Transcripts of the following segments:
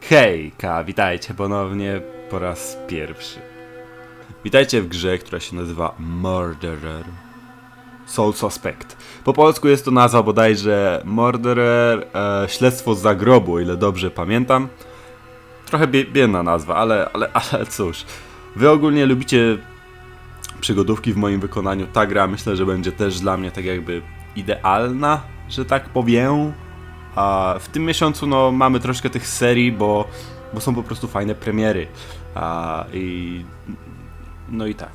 Hejka, witajcie ponownie po raz pierwszy. Witajcie w grze, która się nazywa Murderer. Soul Suspect. Po polsku jest to nazwa bodajże Murderer, e, śledztwo z zagrobu, o ile dobrze pamiętam. Trochę bie biedna nazwa, ale, ale, ale cóż. Wy ogólnie lubicie przygodówki w moim wykonaniu. Ta gra myślę, że będzie też dla mnie tak jakby idealna, że tak powiem. A w tym miesiącu no, mamy troszkę tych serii, bo, bo są po prostu fajne premiery. A, i, no i tak.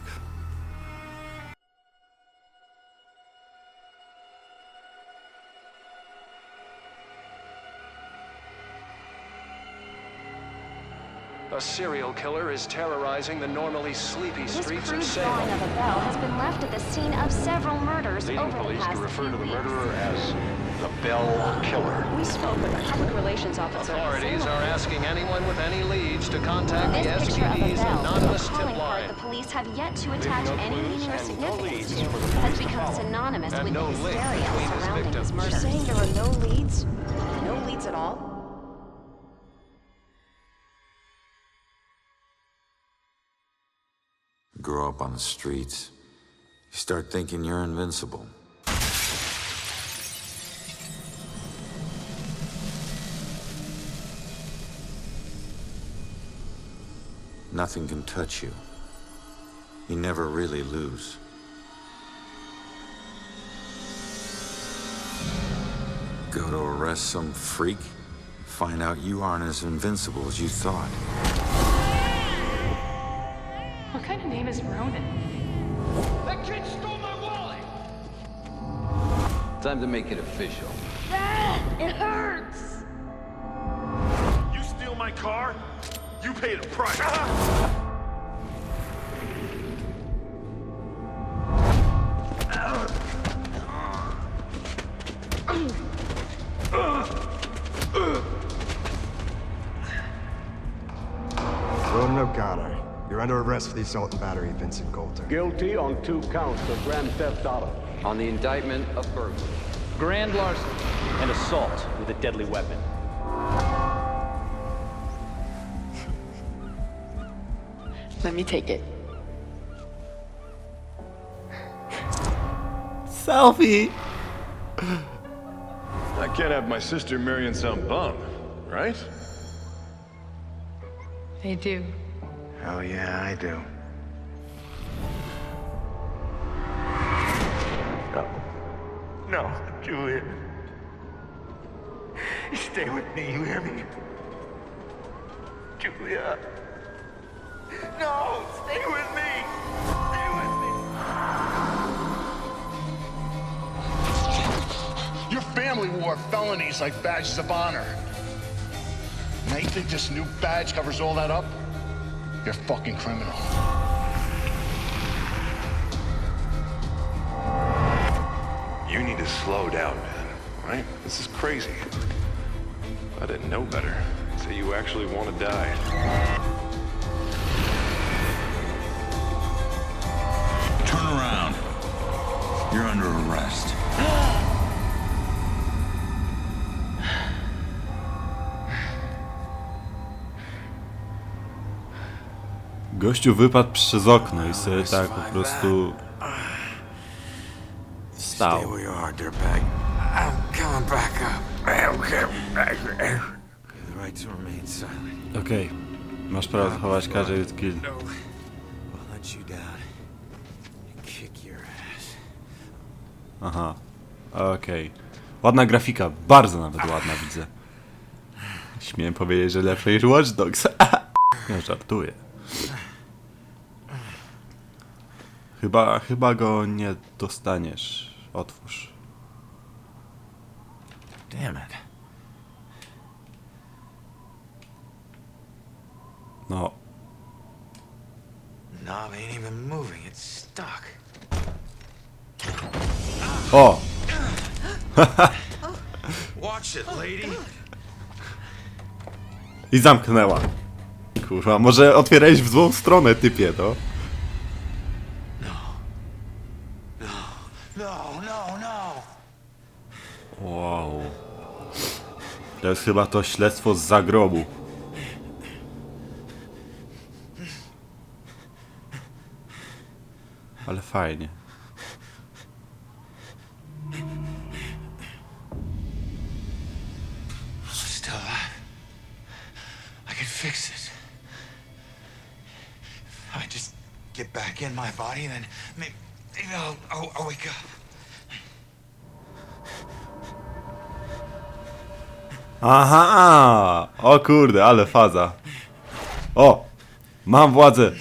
A serial killer is terrorizing the normally sleepy streets crude of drawing Salem, of a bell has been left at the scene of several murders leading over the police to refer few to the weeks. murderer as the Bell Killer. We spoke with a public relations officer. Authorities are asking anyone with any leads to contact the This picture of a SPD's anonymous tip card line. the police have yet to attach no any meaning or significance to, for the has become synonymous And with no the hysteria surrounding his victims. murder. You're saying there are no leads? No leads at all? grow up on the streets, you start thinking you're invincible. Nothing can touch you. You never really lose. Go to arrest some freak, find out you aren't as invincible as you thought. What kind of name is Ronan? That kid stole my wallet! Time to make it official. It hurts! You steal my car, you pay the price. Ronan O'Connor, you're under arrest for the assault and battery of Vincent Coulter. Guilty on two counts of grand theft auto. On the indictment of burglary. Grand larceny and assault with a deadly weapon. Let me take it. Selfie! I can't have my sister marrying some bum, right? They do. Hell yeah, I do. No. No, Julian. Stay with me, you hear me? Julia. No, stay with me. Stay with me. Your family wore felonies like badges of honor. Now you think this new badge covers all that up? You're a fucking criminal. You need to slow down, man. Right? This is crazy. I didn't know better. Say you actually want to die. You're under arrest. Gościu wypadł przez okno i sobie tak po prostu Stay stał. where you are, dirtbag. I'm coming back Aha, okej. Ładna grafika, bardzo nawet ładna widzę. Śmiem powiedzieć, że lepsza niż Watch Dogs. Nie żartuję. Chyba, chyba go nie dostaniesz. Otwórz. Damn it. No, Knob ain't even moving. It's stuck. O! Watch it, lady. I zamknęła. Kurwa, może otwierałeś w złą stronę, typie, to? No. No. no, no, no. Wow. To jest chyba to śledztwo z zagrobu. Ale fajnie. Fix this. If I just get back in my body, then maybe, maybe I'll, I'll, I'll wake up. Aha! O kurde, ale faza. O! Mam władzę!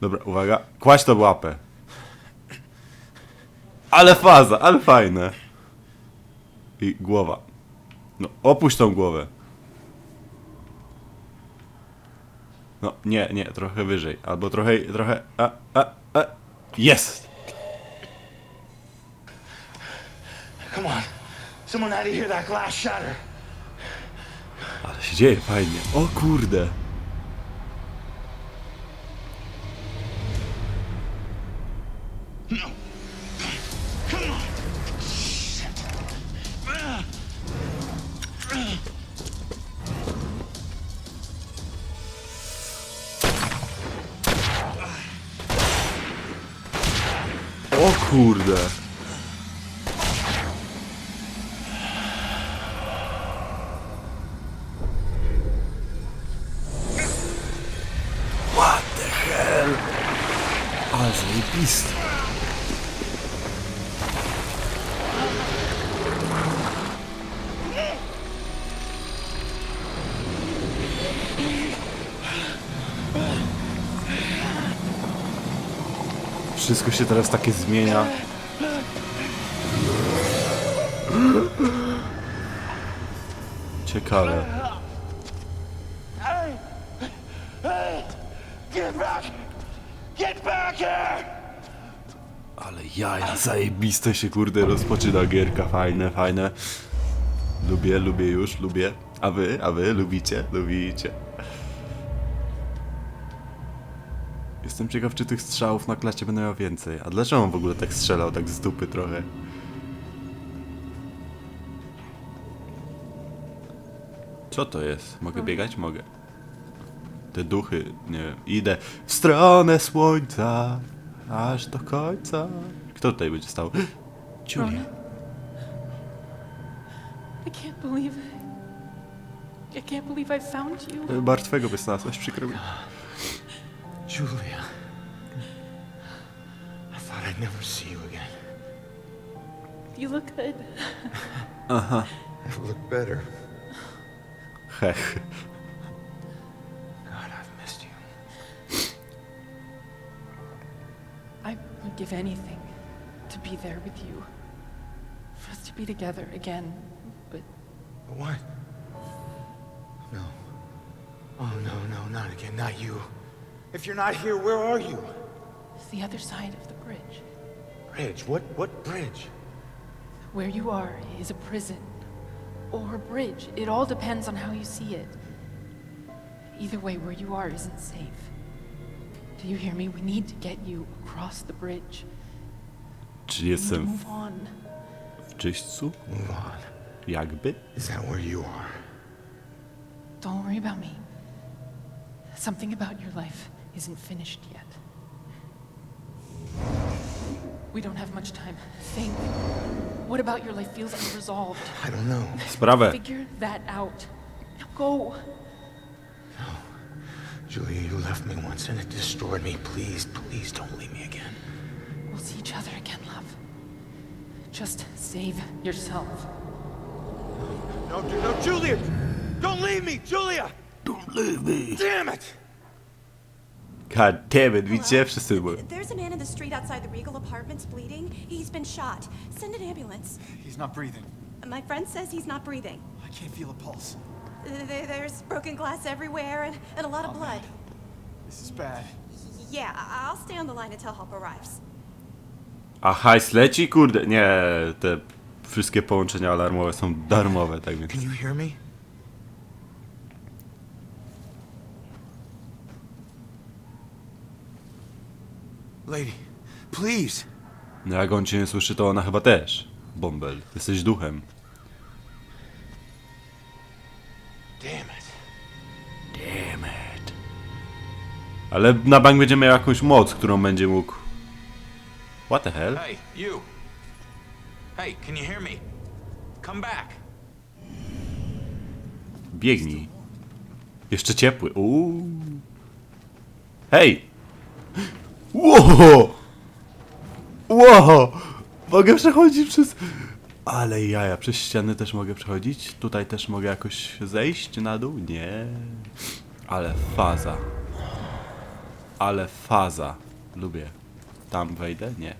Dobra, uwaga. Kładź to w łapę. Ale faza, ale fajne. I głowa. No, opuść tą głowę. No, nie, nie, trochę wyżej. Albo trochę, trochę... A, a, a. Jest! Come on. Someone had to hear that glass shatter. Ale się dzieje fajnie. O kurde. Kurde. Wszystko się teraz takie zmienia. Ciekawe. Ale jaja, zajebiste się kurde rozpoczyna gierka, fajne, fajne. Lubię, lubię już, lubię. A wy, a wy lubicie? Lubicie. Jestem ciekaw, czy tych strzałów na klacie będę miał więcej. A dlaczego on w ogóle tak strzelał, tak z dupy trochę? Co to jest? Mogę biegać? Mogę. Te duchy, nie wiem. Idę w stronę słońca, aż do końca. Kto tutaj będzie stał? Julia. I can't believe it. I can't believe I found you. Martwego by znalazłeś, przykro mi. Julia. I thought I'd never see you again. You look good. Uh huh. I look better. Hech. God, I've missed you. I would give anything to be there with you. For us to be together again. But But what? No. Oh, no, no, not again. Not you. If you're not here, where are you? It's the other side of the bridge. Bridge. What? What bridge? Where you are is a prison. Or a bridge. It all depends on how you see it. Either way, where you are isn't safe. Do you hear me? We need to get you across the bridge. Czyli We need to jestem move on. w czyśćcu? Move on. Jakby? Is that where you are? Don't worry about me. Something about your life isn't finished yet. What about your life feels unresolved? I don't know. Sprawę. Figure that out. Now go. No. Julia, you left me once and it destroyed me. Please, please don't leave me again. We'll see each other again, love. Just save yourself. No, No, no, Julia! Don't leave me, Julia! Don't leave me. Damn it! God damn it, widzicie? Wszyscy były. There's a man in the street outside the Regal Apartments bleeding. He's been shot. Send an ambulance. He's not breathing. My friend says he's not breathing. I can't feel a pulse. There- There's broken glass everywhere and, and a lot of oh, blood. This is bad. Yeah, I- I'll stay on the line until help arrives. A hajs leci? Kurde, nie, te wszystkie połączenia alarmowe są darmowe, tak więc... Can you hear me? Lady, please! Jak on cię nie słyszy, to ona chyba też. Bąbel, jesteś duchem. Damn it. Damn it. Ale na bank będzie miał jakąś moc, którą będzie mógł... What the hell? Hey, you. Hey, can you hear me? Come back. Biegnij. Jeszcze ciepły. Uuu. Hej! Ło! Ło! Mogę przechodzić przez... Ale jaja, przez ściany też mogę przechodzić? Tutaj też mogę jakoś zejść na dół? Nie. Ale faza. Ale faza. Lubię. Tam wejdę? Nie.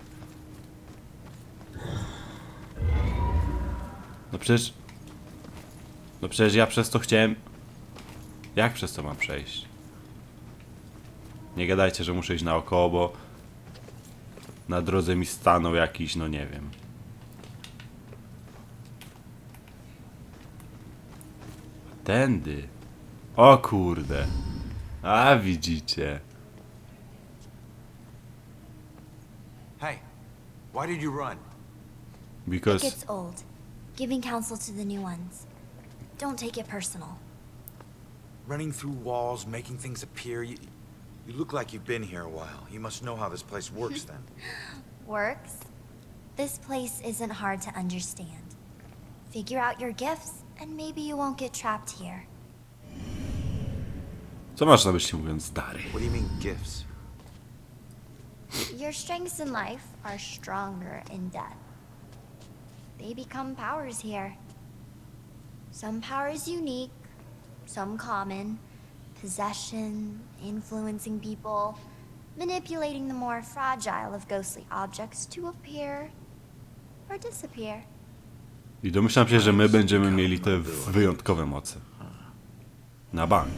No przecież... No przecież ja przez to chciałem... Jak przez to mam przejść? Nie gadajcie, że muszę iść naokoło, bo... Na drodze mi stanął jakiś, no nie wiem. Tędy. O kurde. A widzicie. Hey, why did you run? It Because... gets old, giving counsel to the new ones. Don't take it personal. Running through walls, making things appear. You, you look like you've been here a while. You must know how this place works then. Works? This place isn't hard to understand. Figure out your gifts, and maybe you won't get trapped here. Co masz na myśli mówiąc stary? What do you mean, gifts? Your strengths in life are stronger in death. They become powers here. Some powers unique, some common. Possession, influencing people, manipulating the more fragile of ghostly objects to appear or disappear. I domyślam się, że my będziemy mieli te wyjątkowe moce. Na bank.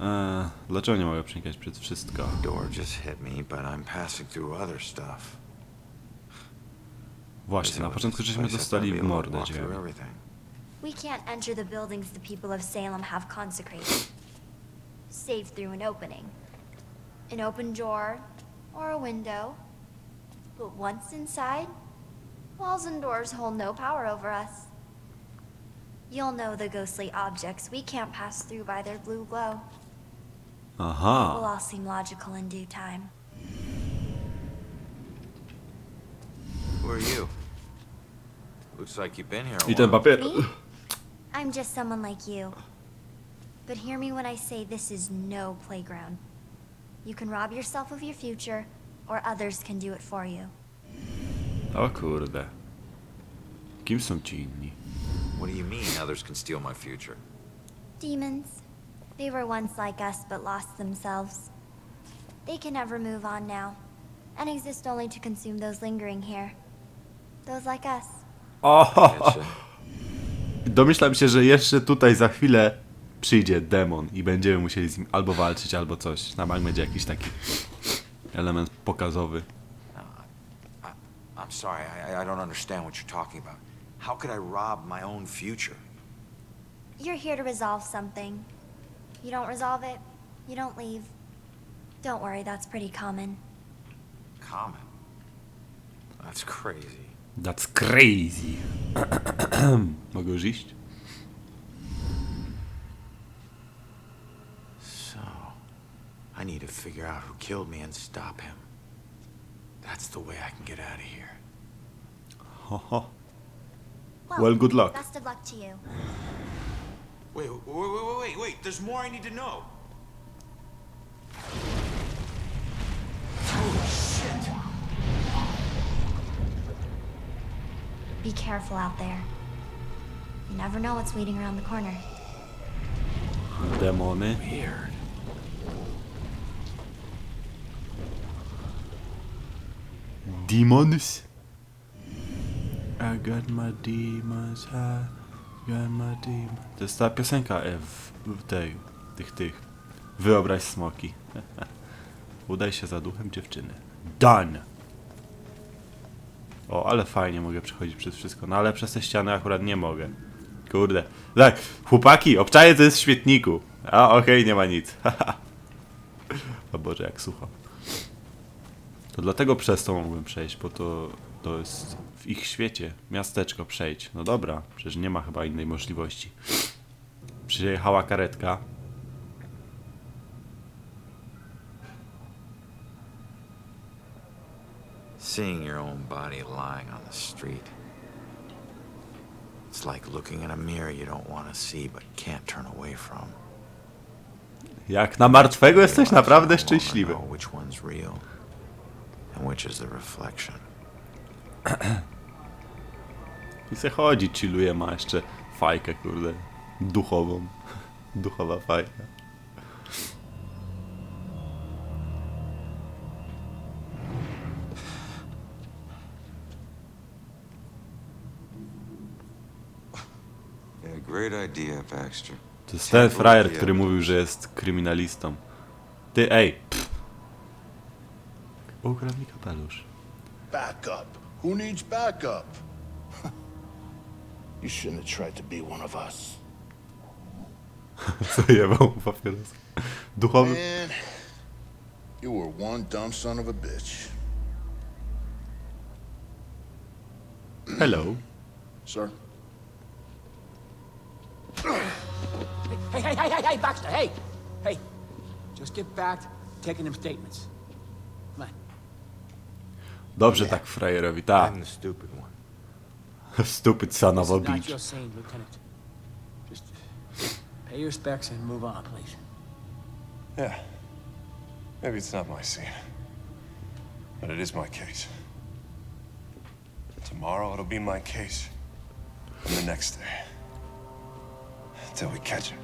Eee, dlaczego nie mogę przenikać przez wszystko? Door just hit me, but I'm passing through other stuff. Właśnie, na początku żeśmy dostali w mordę everything. We can't enter the buildings the people of Salem have consecrated. Save through an opening. An open door or a window. But once inside, walls and doors hold no power over us. You'll know the ghostly objects we can't pass through by their blue glow. It will all seem logical in due time. Who are you? Looks like you've been here a I ten while. papier. Me? I'm just someone like you. But hear me when I say this is no playground. You can rob yourself of your future, or others can do it for you. O kurde. Kim są ci inni? What do you mean others can steal my future? Demons. They were once like us but lost themselves. They can never move on now, and exist only to consume those lingering here. Those like us. O! Domyślam się, że jeszcze tutaj za chwilę przyjdzie demon i będziemy musieli z nim albo walczyć, albo coś. Na bank będzie jakiś taki element pokazowy. I'm sorry, I, I don't understand what you're talking about. How could I rob my own future? You're here to resolve something. You don't resolve it, you don't leave. Don't worry, that's pretty common. Common. That's crazy. That's crazy. Mogę już iść? Figure out who killed me and stop him. That's the way I can get out of here. Oh. Ho, ho. Well, good luck. Best of luck to you. Wait, wait, wait, wait, wait, wait. There's more I need to know. Holy shit. Be careful out there. You never know what's waiting around the corner. Demony. Weird. Demons? I got my demons, I got my demons. To jest ta piosenka e, w, w tej, tych, tych. Wyobraź smoki. Udaj się za duchem dziewczyny. Done! O, ale fajnie mogę przechodzić przez wszystko. No ale przez te ściany akurat nie mogę. Kurde. Tak, chłopaki, obczaję to jest w świetniku. A, okej, nie ma nic. o Boże, jak sucho. To dlatego przez to mógłbym przejść, bo to, to jest w ich świecie. Miasteczko przejdź. No dobra, przecież nie ma chyba innej możliwości. Przyjechała karetka. Seeing your own body lying on the street. It's like looking in a mirror you don't want to see but can't turn away from. Jak na martwego jesteś naprawdę szczęśliwy and which is the reflection. I se chodzi, chilluje, ma jeszcze fajkę, kurde, duchową. Duchowa fajka. Yeah, great idea, Baxter. To jest ten frajer, który mówił, że jest kryminalistą. Ty, ej! Pff. Ukradł mi kapelusz. Backup. Who needs backup? you shouldn't have tried to be one of us. Zajebał mu papieros. Duchowy. Man, you were one dumb son of a bitch. Hello. Sir? Hey, hey, hey, hey, hey, Baxter, hey! Hey, just get back to taking them statements. Come on. Dobrze tak frajerowi, tak. I'm the stupid one. Stupid son of This a is not bitch. your scene, Lieutenant. Just pay your respects and move on, please. Yeah. Maybe it's not my scene. But it is my case. Tomorrow it'll be my case. And the next day. Until we catch him.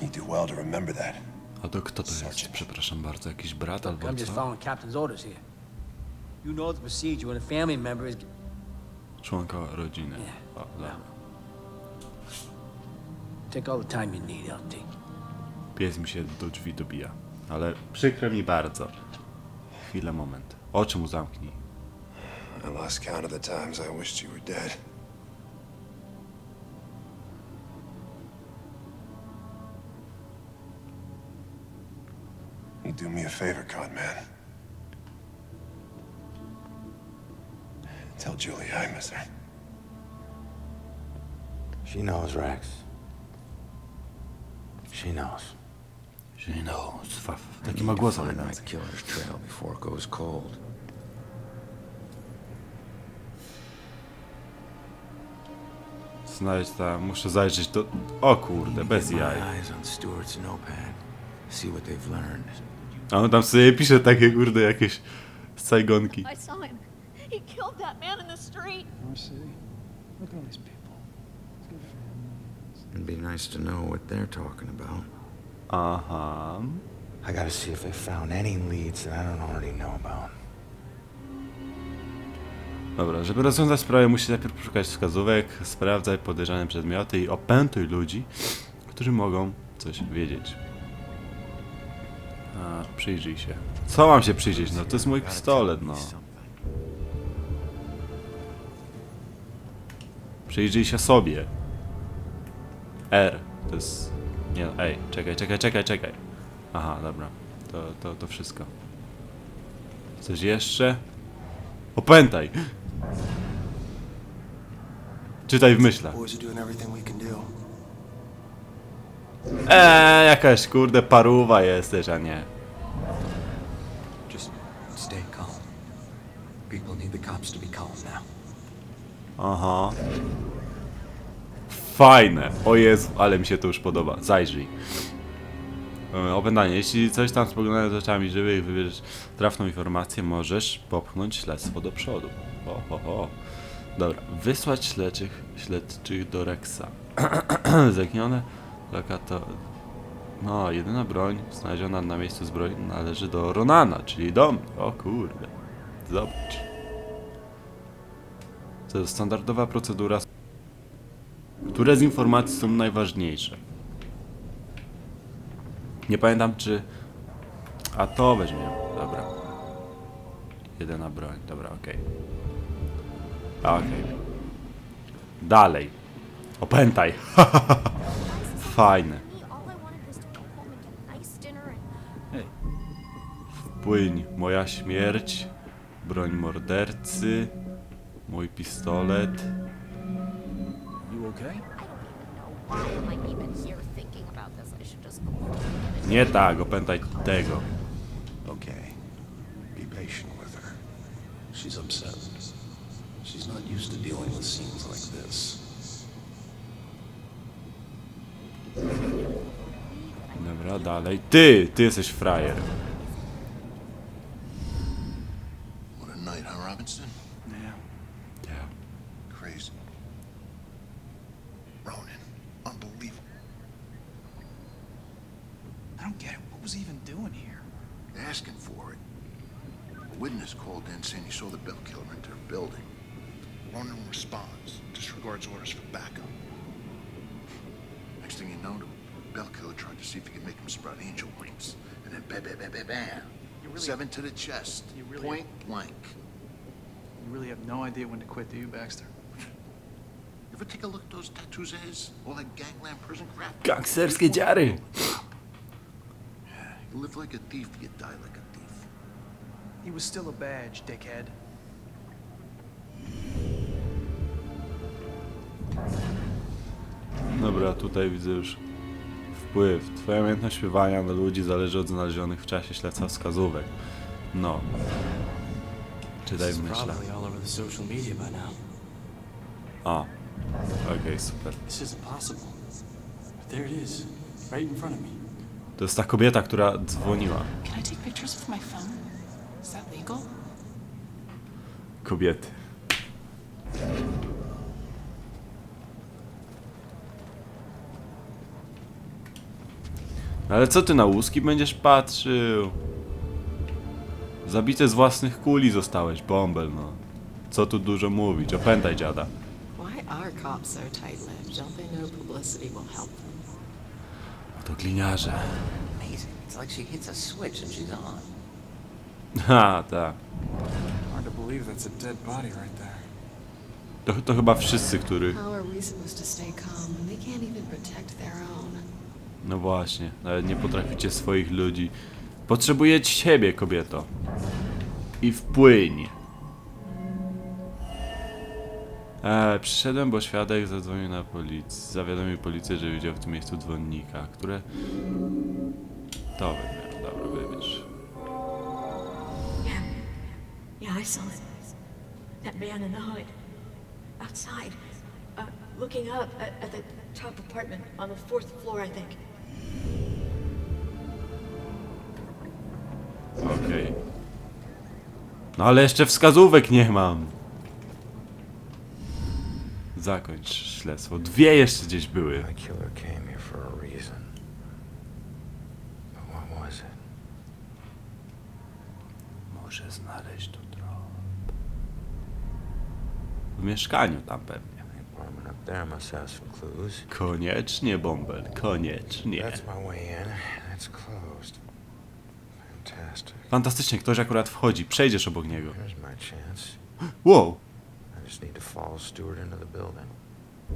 You do well to remember that. A to kto to jest? Przepraszam bardzo, jakiś brat albo I'm just co? following Captain's orders here. You know the procedure when a family member is... Członka rodziny. O, dobra. Take all the time you need, LT. Pies mi się do drzwi dobija. Ale przykro mi bardzo. Chwilę, moment. Oczy mu zamknij. I lost count of the times I wished you were dead. Do me a favor, con man. Tell Julie I miss her. She knows, Rex. She knows. She knows. Fa- Taki ma głos Find my elegancki. killer's trail before it goes cold. Znaleźć tam, muszę zajrzeć do... O kurde, bez Get my jaj. eyes on Stewart's notepad. See what they've learned. A on tam sobie pisze takie kurde jakieś sajgonki. I saw him. He killed that man in the street. Look at all these people. It'd be nice to know what they're talking about. Aha. I gotta see if they found any leads that I don't already know about. Dobra, żeby rozwiązać sprawę musisz najpierw poszukać wskazówek, sprawdzaj podejrzane przedmioty i opętuj ludzi, którzy mogą coś wiedzieć. A, przyjrzyj się. Co mam się przyjrzeć? No to jest mój pistolet, no. Przyjrzyj się sobie. R. To jest... Nie, no, ej, czekaj, czekaj, czekaj, czekaj. Aha, dobra. To, to, to wszystko. Coś jeszcze? Opętaj! Czytaj w myślach. Boys are doing everything we can do. Eee, jakaś kurde paruwa jesteś, a nie. Just stay calm. People need the cops to be calm now. Aha. Fajne. O Jezu, ale mi się to już podoba. Zajrzyj. E, Opętanie. Jeśli coś tam spoglądane z oczami żywych wybierzesz trafną informację, możesz popchnąć śledztwo do przodu. Ho, ho, ho. Dobra. Wysłać śledczych, śledczych do Rexa. Zaginione lokator... No, jedyna broń znaleziona na miejscu zbroi należy do Ronana, czyli do mnie. O kurde. Zobacz. To jest standardowa procedura. Które z informacji są najważniejsze? Nie pamiętam czy... A to weźmiemy, dobra. Jedyna broń, dobra, okej. Okej. Dalej. Opętaj. Fajne. All I wanted was to go home and get a nice dinner and Płyń. Moja śmierć. Broń mordercy. Mój pistolet. You okay? why am I even here thinking about this? I should just go home and get a Nie tak, opętaj tego. Okay. Be patient with her. She's upset. She's not used to dealing with scenes like this. Dobra, dalej. Ty! Ty jesteś frajer. Bell killer tried to see if he can make him sprout angel wings. And then bam, bam, bam, bam, bam. Really- Seven to the chest. You really- Point blank. You really have no idea when to quit, do you, Baxter? You ever take a look at those tattoos of his? All that gangland prison crap? Gangsterskie dziary! You live like a thief, you die like a thief. He was still a badge, dickhead. Dobra, tutaj widzę już wpływ. Twoja umiejętność śpiewania na ludzi zależy od znalezionych w czasie śledztwa wskazówek. No. Czytaj w myślach. A. Okej, super. Of me. To jest ta kobieta, która dzwoniła. Can I take pictures with my phone? Is that legal? Kobiety. Ale co ty na łuski będziesz patrzył? Zabity z własnych kuli zostałeś, bąbel no. Co tu dużo mówić, opętaj dziada. To gliniarze. Ha, tak. To. To, chyba wszyscy, których... To stay calm when they can't even protect their own? No właśnie, nawet nie potraficie swoich ludzi. Potrzebujecie siebie, kobieto. I wpłyń. E, przyszedłem, bo świadek zadzwonił na policję. Zawiadomił policję, że widział w tym miejscu dzwonnika, które... To wymiar, dobra, wybierz. Yeah. Yeah, I saw it. That man in the hood. Outside. Uh, looking up at, at the top apartment on the fourth floor, I think. Okej. No ale jeszcze wskazówek nie mam. Zakończ śledztwo. Dwie jeszcze gdzieś były. The killer came here for a reason. But what was it? Może znaleźć tu trop. W mieszkaniu tam pewnie. Apartment up there must have some clues. Koniecznie, Bąbel, koniecznie. That's my way in. That's closed. Fantastic. Fantastycznie, ktoś akurat wchodzi, przejdziesz obok niego. Here's my chance. Wow! I just need to follow Stewart into the building.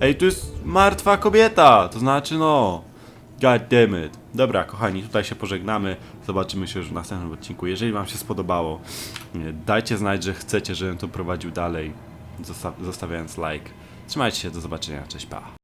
Ej, tu jest martwa kobieta! To znaczy, no... God damn it. Dobra, kochani, tutaj się pożegnamy. Zobaczymy się już w następnym odcinku. Jeżeli wam się spodobało, nie, dajcie znać, że chcecie, żebym to prowadził dalej, zosta- zostawiając like. Trzymajcie się, do zobaczenia, cześć, pa.